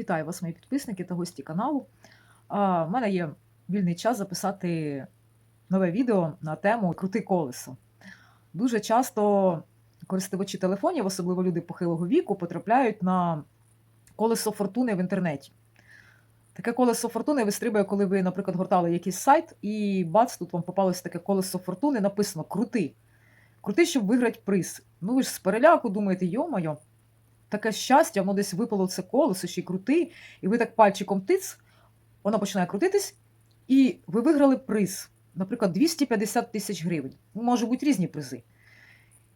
Вітаю вас, мої підписники та гості каналу. В мене є вільний час записати нове відео на тему Крути колесо. Дуже часто користувачі телефонів, особливо люди похилого віку, потрапляють на колесо фортуни в інтернеті. Таке колесо фортуни вистрибує, коли ви, наприклад, гортали якийсь сайт, і бац, тут вам попалось таке колесо фортуни, написано Крути. Крути, щоб виграти приз. Ну ви ж з переляку думаєте, йо-моє, таке щастя, воно десь випало це колесо, ще й крути, і ви так пальчиком тиц, воно починає крутитись, і ви виграли приз, наприклад, 250 тисяч гривень. Ну, Може бути різні призи.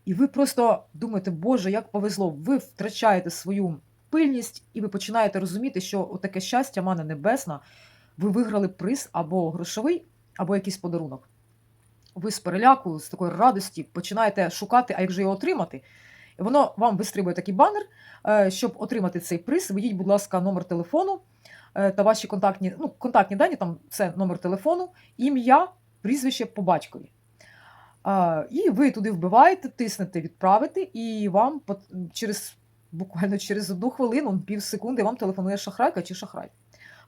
І ви просто думаєте, Боже, як повезло, ви втрачаєте свою пильність, і ви починаєте розуміти, що таке щастя, мана небесна, ви виграли приз або грошовий, або якийсь подарунок. Ви з переляку, з такої радості починаєте шукати, а як же його отримати. Воно вам вистрибує такий банер. Е, Щоб отримати цей приз, введіть, будь ласка, номер телефону е, та ваші контактні, ну, контактні дані, там це номер телефону, ім'я, прізвище по батькові. І ви туди вбиваєте, тиснете відправити, і вам через буквально через одну хвилину, пів секунди, вам телефонує шахрайка чи шахрай.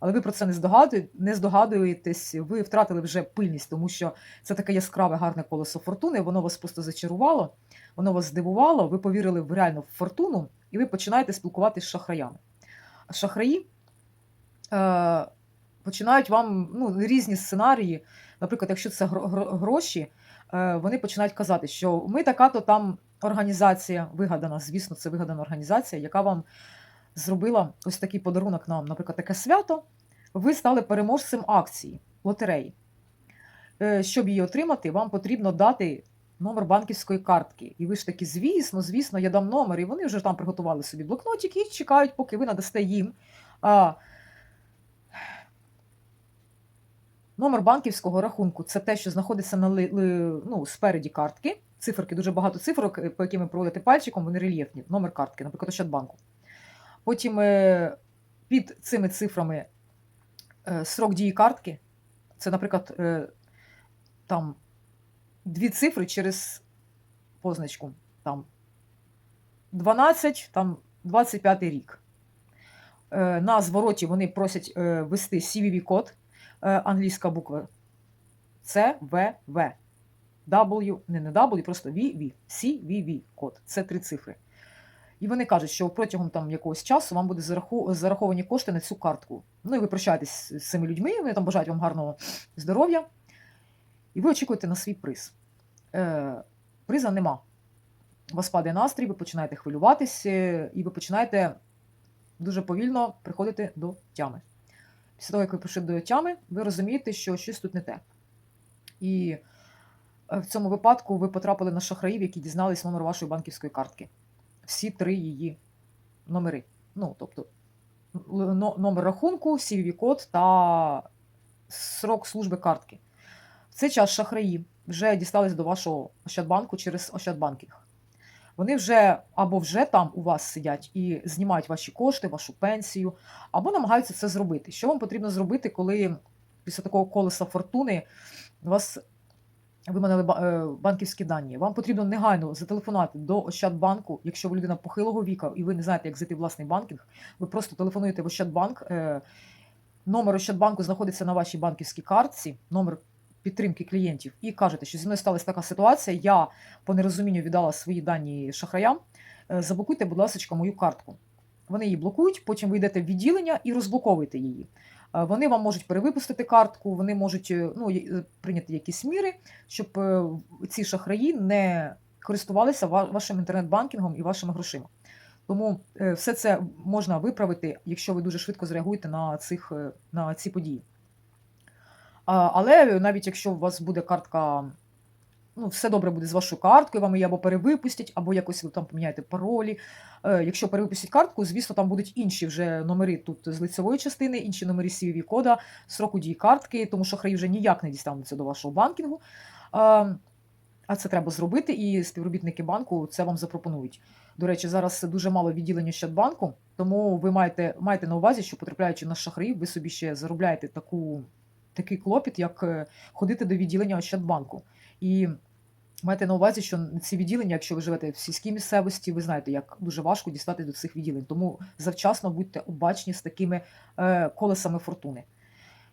Але ви про це не здогадує- не здогадуєтесь, ви втратили вже пильність, тому що це таке яскраве, гарне колесо фортуни, воно вас просто зачарувало, воно вас здивувало, ви повірили в реальну фортуну, і ви починаєте спілкуватися з шахраями. Шахраї е, починають вам ну, різні сценарії. Наприклад, якщо це гро- гро- гроші, е, вони починають казати, що ми така-то там організація вигадана, звісно, це вигадана організація, яка вам зробила ось такий подарунок нам, наприклад, таке свято. Ви стали переможцем акції лотереї. Е, Щоб її отримати, вам потрібно дати номер банківської картки. І ви ж такі, звісно, звісно, я дам номер. І вони вже там приготували собі блокнотик і чекають, поки ви надасте їм. А, Номер банківського рахунку це те, що знаходиться на ну, спереді картки. Циферки, дуже багато цифрок, е, по яким ви проводите пальчиком, вони рельєфні. Номер картки, наприклад, Ощадбанку. Потім е, під цими цифрами е, срок дії картки. Це, наприклад, там дві цифри через позначку. Там 12, там 25 рік. Е, На звороті вони просять е, ввести CVV-код, е, англійська буква С, В. W, не не W, просто VV, CVV код. Це три цифри. І вони кажуть, що протягом там якогось часу вам буде зараховані кошти на цю картку. Ну і ви прощаєтесь з цими людьми, вони там бажають вам гарного здоров'я. І ви очікуєте на свій приз. Е, приза нема. У вас падає настрій, ви починаєте хвилюватися, і ви починаєте дуже повільно приходити до тями. Після того, як ви прийшли до тями, ви розумієте, що щось тут не те. І е, в цьому випадку ви потрапили на шахраїв, які дізнались номер вашої банківської картки. Всі три її номери. Ну, тобто номер рахунку, CVV-код та срок служби картки. Цей час шахраї вже дістались до вашого Ощадбанку через Ощадбанкінг. Вони вже або вже там у вас сидять і знімають ваші кошти, вашу пенсію, або намагаються це зробити. Що вам потрібно зробити, коли після такого колеса фортуни вас виманили е, банківські дані? Вам потрібно негайно зателефонувати до Ощадбанку, якщо ви людина похилого віка і ви не знаєте, як зайти власний банкінг, ви просто телефонуєте в Ощадбанк. е, Номер Ощадбанку знаходиться на вашій банківській картці, номер підтримки клієнтів, і кажете, що зі мною сталася така ситуація, я по нерозумінню віддала свої дані шахраям. е, Заблокуйте, будь ласка, мою картку. Вони її блокують, потім ви йдете в відділення і розблоковуєте її. Е, Вони вам можуть перевипустити картку, вони можуть е, ну, прийняти якісь міри, щоб ці шахраї не користувалися ва- вашим інтернет-банкінгом і вашими грошима. Тому все це можна виправити, якщо ви дуже швидко зреагуєте на, цих, на ці події. Але навіть якщо у вас буде картка, ну, все добре буде з вашою карткою, вам її або перевипустять, або якось ви там поміняєте паролі. Е, Якщо перевипустять картку, звісно, там будуть інші вже номери тут з лицевої частини, інші номери cvv кода, сроку дії картки, тому що храї вже ніяк не дістануться до вашого банкінгу. А, а це треба зробити, і співробітники банку це вам запропонують. До речі, зараз дуже мало відділення Щадбанку, тому ви маєте, маєте на увазі, що потрапляючи на шахраїв, ви собі ще заробляєте таку, такий клопіт, як е, ходити до відділення Ощадбанку. І Майте на увазі, що ці відділення, якщо ви живете в сільській місцевості, ви знаєте, як дуже важко дістати до цих відділень. Тому завчасно будьте обачні з такими е, колесами фортуни.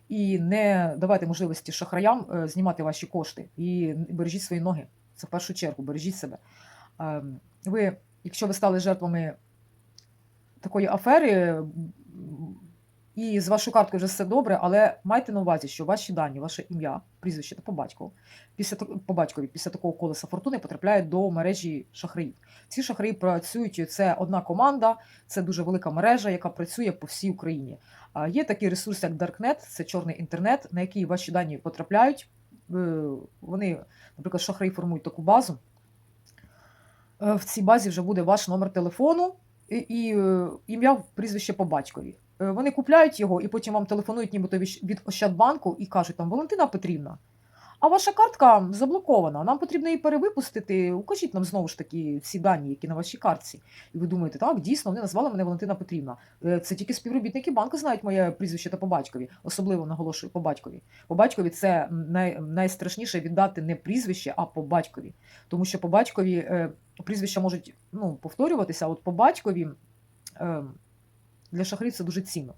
І не давайте можливості шахраям е, знімати ваші кошти і бережіть свої ноги. Це в першу чергу, бережіть себе. Ем, Ви, якщо ви стали жертвами такої афери, і з вашою карткою вже все добре, але майте на увазі, що ваші дані, ваше ім'я, прізвище та по батькові, після по батькові, після такого колеса фортуни потрапляють до мережі шахраїв. Ці шахраї працюють. Це одна команда, це дуже велика мережа, яка працює по всій Україні. А є такий ресурс, як Darknet, це чорний інтернет, на який ваші дані потрапляють. Е, Вони, наприклад, шахраї формують таку базу. Е, В цій базі вже буде ваш номер телефону і, і е, ім'я, прізвище по батькові. Е, Вони купляють його і потім вам телефонують нібито від Ощадбанку і кажуть там Валентина Петрівна, а ваша картка заблокована. Нам потрібно її перевипустити. Укажіть нам знову ж таки ці дані, які на вашій картці. І ви думаєте, так, дійсно, вони назвали мене Валентина Петрівна. Е, Це тільки співробітники банку знають моє прізвище та по батькові, особливо наголошую по батькові. По батькові це най, найстрашніше віддати не прізвище, а по батькові. Тому що по батькові е, прізвища можуть ну, повторюватися, а от по батькові е, для шахрів це дуже цінно.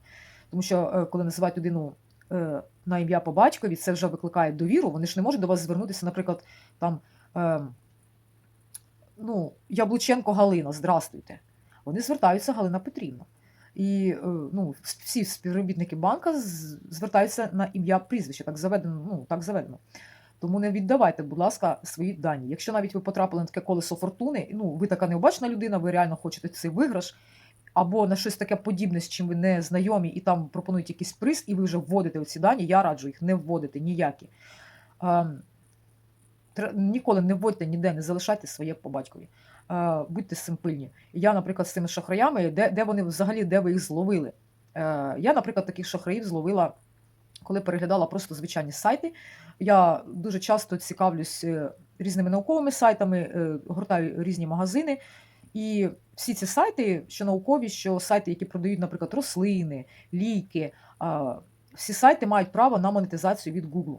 Тому що е, коли називають людину е, на ім'я по батькові, це вже викликає довіру. Вони ж не можуть до вас звернутися, наприклад, там е, ну, Яблученко Галина, здрастуйте. Вони звертаються Галина Петрівна. І ну, всі співробітники банка звертаються на ім'я прізвище, так заведено, ну, так заведено. Тому не віддавайте, будь ласка, свої дані. Якщо навіть ви потрапили на таке колесо фортуни, ну ви така необачна людина, ви реально хочете цей виграш, або на щось таке подібне, з чим ви не знайомі, і там пропонують якийсь приз, і ви вже вводите ці дані, я раджу їх не вводити ніякі. Ем, Ніколи не вводьте ніде, не залишайте своє по батькові. Е, Будьте з цим пильні. Я, наприклад, з цими шахраями, де, де вони взагалі, де ви їх зловили? Е, Я, наприклад, таких шахраїв зловила, коли переглядала просто звичайні сайти. Я дуже часто цікавлюсь е, різними науковими сайтами, гортаю різні магазини. І всі ці сайти, що наукові, що сайти, які продають, наприклад, рослини, ліки, всі сайти мають право на монетизацію від Google.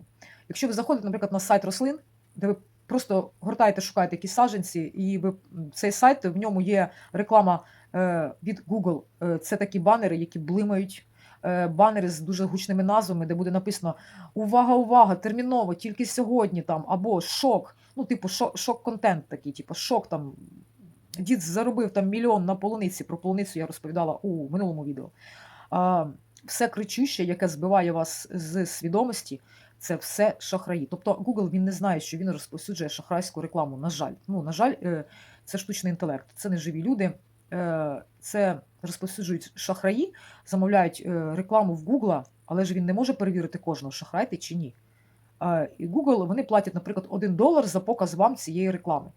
Якщо ви заходите, наприклад, на сайт рослин, де ви просто гортаєте, шукаєте якісь саджанці, і ви цей сайт в ньому є реклама е, від Google. Е, Це такі банери, які блимають. е, Банери з дуже гучними назвами, де буде написано Увага, увага! Терміново, тільки сьогодні там, або шок. Ну, типу, шок, шок-контент такий, типу, шок там. Дід заробив там мільйон на полуниці. Про полуницю я розповідала у минулому відео. А, все кричуще, яке збиває вас з свідомості, це все шахраї. Тобто Google він не знає, що він розповсюджує шахрайську рекламу. На жаль, ну на жаль, е, це штучний інтелект, це не живі люди. Е, Це розповсюджують шахраї, замовляють е, рекламу в Google, але ж він не може перевірити кожного, шахрай ти чи ні. І Google вони платять, наприклад, 1 долар за показ вам цієї реклами.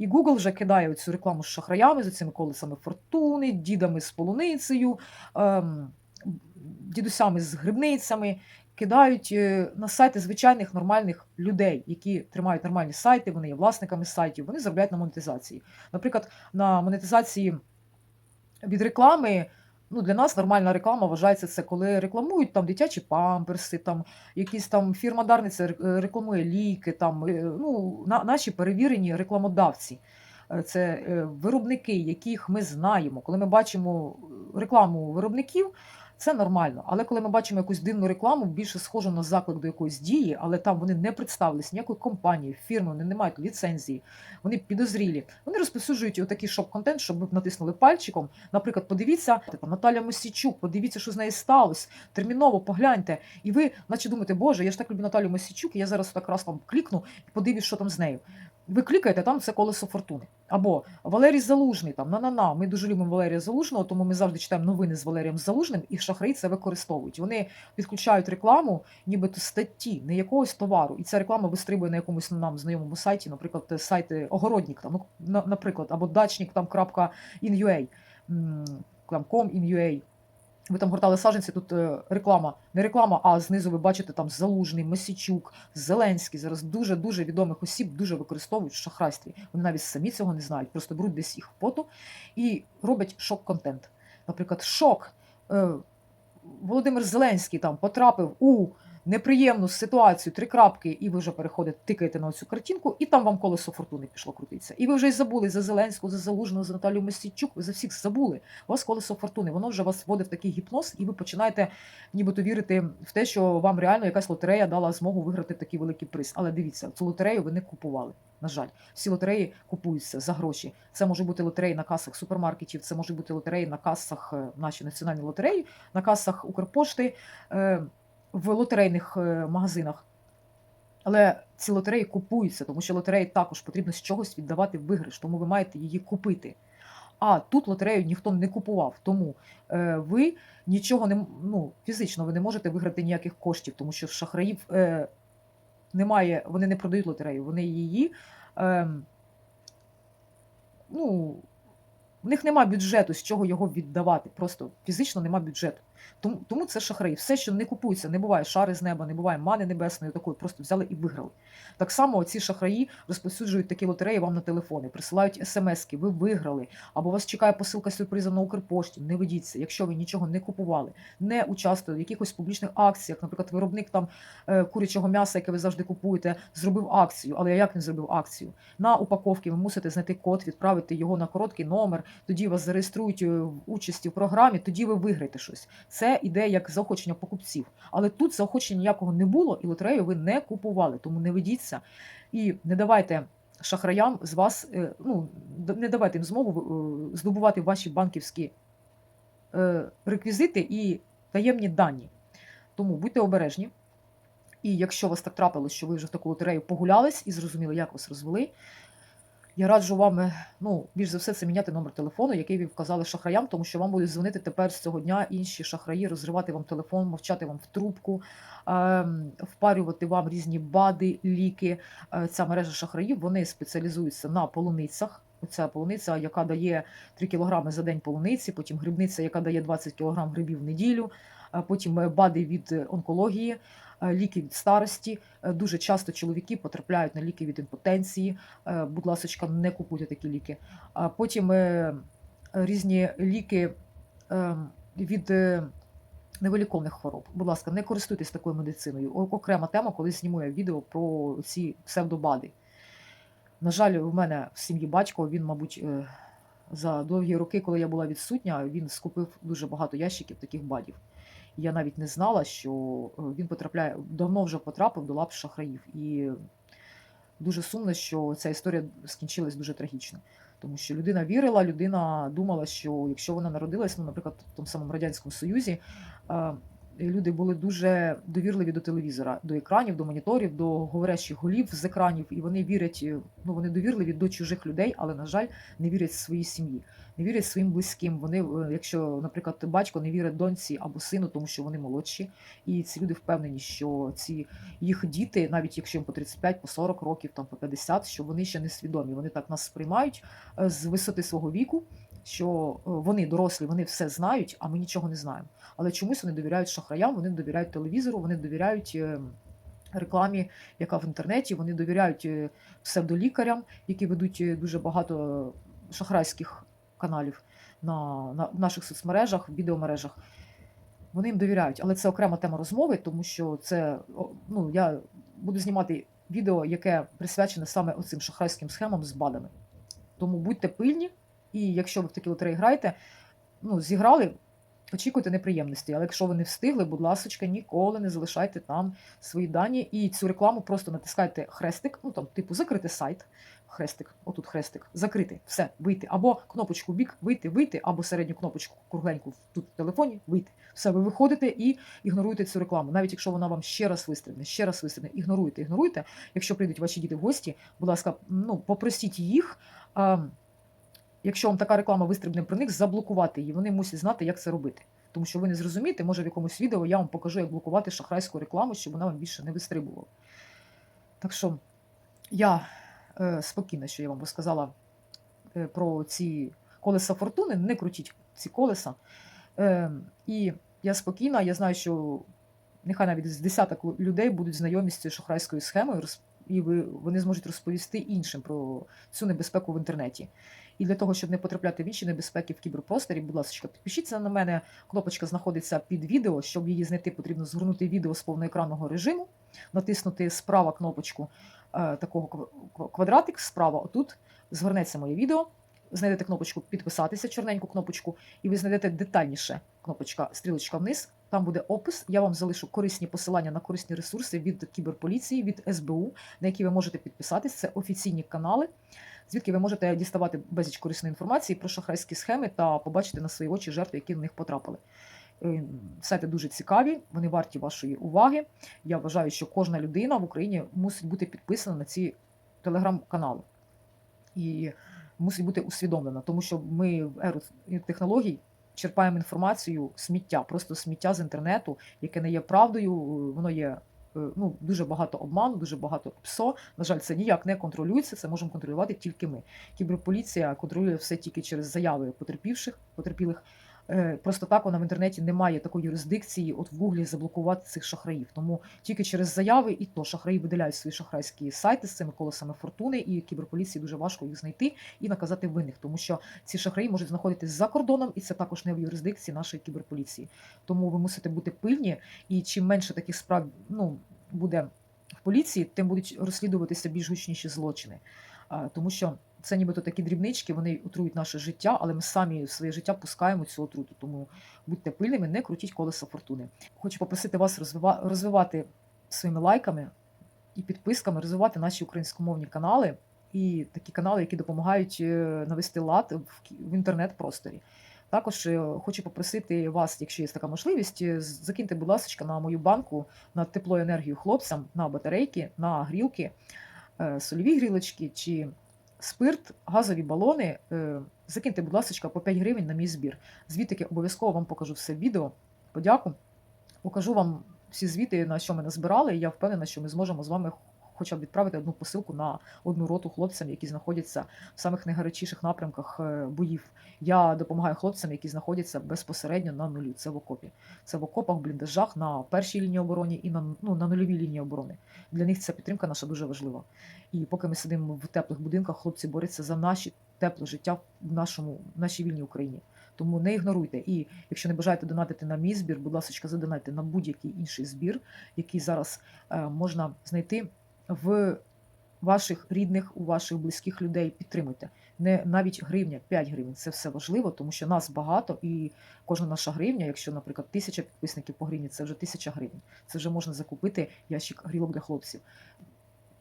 І Google вже кидає цю рекламу з шахраями, з цими колесами фортуни, дідами з полуницею, ем, дідусями з грибницями, кидають е, на сайти звичайних нормальних людей, які тримають нормальні сайти, вони є власниками сайтів, вони заробляють на монетизації. Наприклад, на монетизації від реклами. Ну, для нас нормальна реклама вважається це, коли рекламують там дитячі памперси, там якісь там фірма Дарниця рекламує ліки, там е, ну, на, наші перевірені рекламодавці. Е, Це е, виробники, яких ми знаємо. Коли ми бачимо рекламу виробників, це нормально. Але коли ми бачимо якусь дивну рекламу, більше схожу на заклик до якоїсь дії, але там вони не представились ніякої компанії, фірми, вони не мають ліцензії, вони підозрілі. Вони розповсюджують отакий шоп-контент, щоб ви натиснули пальчиком. Наприклад, подивіться там Наталя Мосічук, подивіться, що з нею сталося. Терміново погляньте. І ви, наче думаєте, Боже, я ж так люблю Наталю Мосічук, і я зараз так раз там клікну і подивлюсь, що там з нею. Ви клікаєте, там це колесо фортуни. Або Валерій Залужний, там на-на-на. Ми дуже любимо Валерія Залужного, тому ми завжди читаємо новини з Валерієм Залужним, і шахраї це використовують. Вони підключають рекламу, нібито статті, не якогось товару. І ця реклама вистрибує на якомусь нам знайомому сайті, наприклад, сайти Огородник, там, ну, наприклад, або дачник там крапка там com.in.ua. Ви там гортали саджанці, тут е, реклама, не реклама, а знизу ви бачите там Залужний, Месічук, Зеленський. Зараз дуже-дуже відомих осіб дуже використовують в шахрайстві. Вони навіть самі цього не знають, просто беруть десь їх фото і роблять шок-контент. Наприклад, шок. Е, Володимир Зеленський там потрапив у неприємну ситуацію, три крапки, і ви вже переходите, тикаєте на цю картинку, і там вам колесо фортуни пішло крутитися. І ви вже й забули за Зеленського, за Залужного, за Наталію Мосійчук, ви за всіх забули. У вас колесо фортуни, воно вже вас вводить в такий гіпноз, і ви починаєте нібито вірити в те, що вам реально якась лотерея дала змогу виграти такий великий приз. Але дивіться, цю лотерею ви не купували. На жаль, всі лотереї купуються за гроші. Це може бути лотереї на касах супермаркетів, це може бути лотереї на касах е, наші національні лотереї, на касах Укрпошти, е, в лотерейних е, магазинах. Але ці лотереї купуються, тому що лотереї також потрібно з чогось віддавати в виграш, тому ви маєте її купити. А тут лотерею ніхто не купував, тому е, ви нічого не ну, фізично ви не можете виграти ніяких коштів, тому що в шахраїв е, немає, вони не продають лотерею, вони її. Е, ну, в них нема бюджету, з чого його віддавати. Просто фізично нема бюджету. Тому, тому це шахраї. Все, що не купується, не буває шари з неба, не буває мани небесної, такої просто взяли і виграли. Так само ці шахраї розповсюджують такі лотереї вам на телефони, присилають смски, ви виграли, або вас чекає посилка сюрпризом на Укрпошті. Не ведіться, якщо ви нічого не купували, не участвували в якихось публічних акціях, наприклад, виробник там е, курячого м'яса, яке ви завжди купуєте, зробив акцію. Але я як він зробив акцію? На упаковці ви мусите знайти код, відправити його на короткий номер, тоді вас зареєструють е, в участі в програмі, тоді ви виграєте щось. Це іде як заохочення покупців. Але тут заохочення ніякого не було, і лотерею ви не купували, тому не ведіться і не давайте шахраям з вас, е, ну не давайте їм змогу е, здобувати ваші банківські е, реквізити і таємні дані. Тому будьте обережні. І якщо вас так трапилось, що ви вже в таку лотерею погулялись і зрозуміли, як вас розвели, я раджу вам, е, ну, більш за все, це міняти номер телефону, який ви вказали шахраям, тому що вам будуть дзвонити тепер з цього дня інші шахраї, розривати вам телефон, мовчати вам в трубку, ем, впарювати вам різні бади, ліки. Е, Ця мережа шахраїв вони спеціалізуються на полуницях. Оця полуниця, яка дає 3 кг за день полуниці, потім грибниця, яка дає 20 кг грибів в неділю, а потім е, бади від е, онкології, е, ліки від старості. Е, Дуже часто чоловіки потрапляють на ліки від імпотенції. Е, Будь ласка, не купуйте такі ліки. А потім е, різні ліки е, від е, невиліковних хвороб. Будь ласка, не користуйтесь такою медициною. Окрема тема, коли зніму я відео про ці псевдобади. На жаль, у мене в сім'ї батько, він, мабуть, е, за довгі роки, коли я була відсутня, він скупив дуже багато ящиків таких бадів. Я навіть не знала, що е, він потрапляє, давно вже потрапив до лап шахраїв. І дуже сумно, що ця історія скінчилась дуже трагічно. Тому що людина вірила, людина думала, що якщо вона народилась, ну, наприклад, в тому самому Радянському Союзі, е, люди були дуже довірливі до телевізора, до екранів, до моніторів, до говорящих голів з екранів, і вони вірять, е, ну вони довірливі до чужих людей, але, на жаль, не вірять своїй сім'ї, не вірять своїм близьким. Вони, е, якщо, наприклад, батько не вірить доньці або сину, тому що вони молодші, і ці люди впевнені, що ці їх діти, навіть якщо їм по 35, по 40 років, там по 50, що вони ще не свідомі. Вони так нас сприймають е, з висоти свого віку, що е, вони дорослі, вони все знають, а ми нічого не знаємо. Але чомусь вони довіряють шахраям, вони довіряють телевізору, вони довіряють е, рекламі, яка в інтернеті, вони довіряють е, псевдолікарям, які ведуть дуже багато шахрайських каналів на, на в наших соцмережах, в відеомережах. Вони їм довіряють, але це окрема тема розмови, тому що це ну я буду знімати відео, яке присвячене саме оцим шахрайським схемам з БАДами. Тому будьте пильні, і якщо ви в такі лотереї граєте, ну зіграли, очікуйте неприємності. Але якщо ви не встигли, будь ласка, ніколи не залишайте там свої дані і цю рекламу просто натискайте хрестик, ну там, типу, закрити сайт. Хрестик, отут хрестик, закрити, все, вийти. Або кнопочку бік, вийти, вийти, або середню кнопочку кругленьку тут в телефоні, вийти. Все, ви виходите і ігноруєте цю рекламу. Навіть якщо вона вам ще раз вистрибне, ще раз вистрибне, ігноруйте, ігноруйте. Якщо прийдуть ваші діти в гості, будь ласка, ну попросіть їх. А, якщо вам така реклама вистрибне про них, заблокувати її. Вони мусять знати, як це робити. Тому що ви не зрозумієте, може в якомусь відео я вам покажу, як блокувати шахрайську рекламу, щоб вона вам більше не вистрибувала. Так що я е, спокійна, що я вам розказала е, про ці колеса фортуни, не крутіть ці колеса. Е, і я спокійна, я знаю, що нехай навіть з десяток людей будуть знайомі з цією шахрайською схемою, і вони зможуть розповісти іншим про цю небезпеку в інтернеті. І для того, щоб не потрапляти в інші небезпеки в кіберпросторі, будь ласка, підпишіться на мене. Кнопочка знаходиться під відео. Щоб її знайти, потрібно згорнути відео з повноекранного режиму, натиснути справа кнопочку е, такого квадратик, справа отут згорнеться моє відео. Знайдете кнопочку підписатися, чорненьку кнопочку, і ви знайдете детальніше кнопочка, стрілочка вниз. Там буде опис. Я вам залишу корисні посилання на корисні ресурси від кіберполіції, від СБУ, на які ви можете підписатись. Це офіційні канали, звідки ви можете діставати безліч корисної інформації про шахрайські схеми та побачити на свої очі жертви, які в них потрапили. Е, Сайти дуже цікаві, вони варті вашої уваги. Я вважаю, що кожна людина в Україні мусить бути підписана на ці телеграм-канали. І мусить бути усвідомлена, тому що ми в еру технологій черпаємо інформацію сміття, просто сміття з інтернету, яке не є правдою, воно є. е, Ну, дуже багато обману, дуже багато ПСО. На жаль, це ніяк не контролюється. Це можемо контролювати тільки ми. Кіберполіція контролює все тільки через заяви потерпівших, потерпілих. Е, Просто так вона в інтернеті не має такої юрисдикції, от в Гуглі заблокувати цих шахраїв. Тому тільки через заяви і то шахраї видаляють свої шахрайські сайти з цими колесами фортуни, і кіберполіції дуже важко їх знайти і наказати винних, тому що ці шахраї можуть знаходитись за кордоном, і це також не в юрисдикції нашої кіберполіції. Тому ви мусите бути пильні, і чим менше таких справ ну, буде поліції, тим будуть розслідуватися більш гучніші злочини. Тому що це нібито такі дрібнички, вони отрують наше життя, але ми самі в своє життя пускаємо цю отруту. Тому будьте пильними, не крутіть колеса фортуни. Хочу попросити вас розвивати своїми лайками і підписками, розвивати наші українськомовні канали і такі канали, які допомагають е, навести лад в інтернет-просторі. Також е, хочу попросити вас, якщо є така можливість, е, закиньте, будь ласка, на мою банку на тепло енергію хлопцям, на батарейки, на грілки, е, сольові грілочки чи спирт, газові балони. Закиньте, будь ласка, по 5 гривень на мій збір. Звідки обов'язково вам покажу все відео. Подяку. Покажу вам всі звіти, на що ми назбирали. І я впевнена, що ми зможемо з вами хоча б відправити одну посилку на одну роту хлопцям, які знаходяться в самих найгарячіших напрямках е, боїв. Я допомагаю хлопцям, які знаходяться безпосередньо на нулі. Це в окопі. Це в окопах, бліндажах на першій лінії оборони і на, ну, на нульовій лінії оборони. Для них ця підтримка наша дуже важлива. І поки ми сидимо в теплих будинках, хлопці борються за наші тепле життя в нашому в нашій вільній Україні. Тому не ігноруйте. І якщо не бажаєте донатити на мій збір, будь ласка, задонайте на будь-який інший збір, який зараз е, можна знайти в ваших рідних, у ваших близьких людей. Підтримуйте. Не навіть гривня, 5 гривень. Це все важливо, тому що нас багато, і кожна наша гривня, якщо, наприклад, тисяча підписників по гривні, це вже тисяча гривень. Це вже можна закупити ящик грілок для хлопців.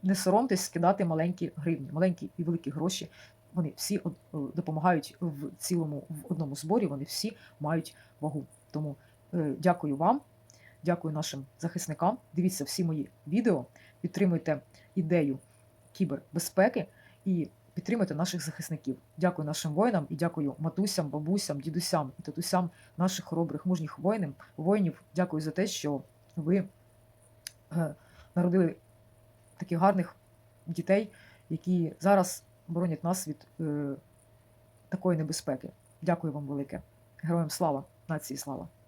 Не соромтесь скидати маленькі гривні, маленькі і великі гроші. Вони всі е, допомагають в цілому в одному зборі. Вони всі мають вагу. Тому е, дякую вам, дякую нашим захисникам. Дивіться всі мої відео, підтримуйте ідею кібербезпеки і підтримуйте наших захисників. Дякую нашим воїнам і дякую матусям, бабусям, дідусям і татусям наших хоробрих мужніх воїнів. Воїнів. Дякую за те, що ви е, народили таких гарних дітей, які зараз боронять нас від е, такої небезпеки. Дякую вам велике. Героям слава, нації слава!